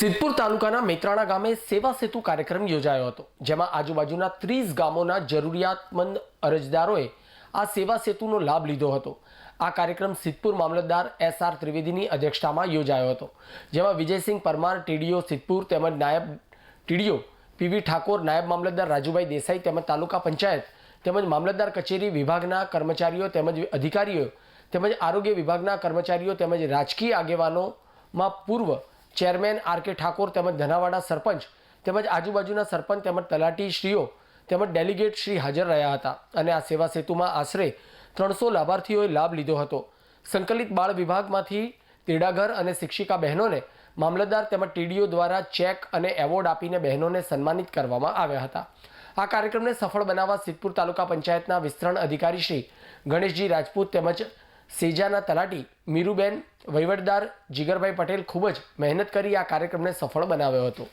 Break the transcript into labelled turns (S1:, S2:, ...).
S1: સિદ્ધપુર તાલુકાના મેત્રાણા ગામે સેવા સેતુ કાર્યક્રમ યોજાયો હતો, જેમાં આજુબાજુના ત્રીસ ગામોના જરૂરિયાતમંદ અરજદારોએ આ સેવા સેતુનો લાભ લીધો હતો. આ કાર્યક્રમ સિદ્ધપુર મામલતદાર એસ આર ત્રિવેદીની અધ્યક્ષતામાં યોજાયો હતો, જેમાં વિજયસિંહ પરમાર, ટીડીઓ સિદ્ધપુર તેમજ નાયબ ટીડીઓ પીવી ઠાકોર, નાયબ મામલતદાર રાજુભાઈ દેસાઈ તેમજ તાલુકા પંચાયત તેમજ મામલતદાર કચેરી વિભાગના કર્મચારીઓ તેમજ અધિકારીઓ તેમજ આરોગ્ય વિભાગના કર્મચારીઓ તેમજ રાજકીય આગેવાનોમાં પૂર્વ ચેરમેન આર કે ઠાકોર તેમજ ધનાવાડા સરપંચ તેમજ આજુબાજુના સરપંચ તેમજ તલાટી શ્રીઓ તેમજ ડેલિગેટ શ્રી હાજર રહ્યા હતા અને આ સેવા સેતુમાં આશરે ત્રણસો લાભાર્થીઓએ લાભ લીધો હતો. સંકલિત બાળ વિભાગમાંથી તેડાઘર અને શિક્ષિકા બહેનોને મામલતદાર તેમજ ટીડીઓ દ્વારા ચેક અને એવોર્ડ આપીને બહેનોને સન્માનિત કરવામાં આવ્યા હતા. આ કાર્યક્રમને સફળ બનાવવા સિદ્ધપુર તાલુકા પંચાયતના વિસ્તરણ અધિકારી શ્રી ગણેશજી રાજપૂત તેમજ સેજાના તલાટી મીરુબેન વહીવટદાર જીગરભાઈ પટેલ ખૂબ જ મહેનત કરી આ કાર્યક્રમને સફળ બનાવ્યો હતો.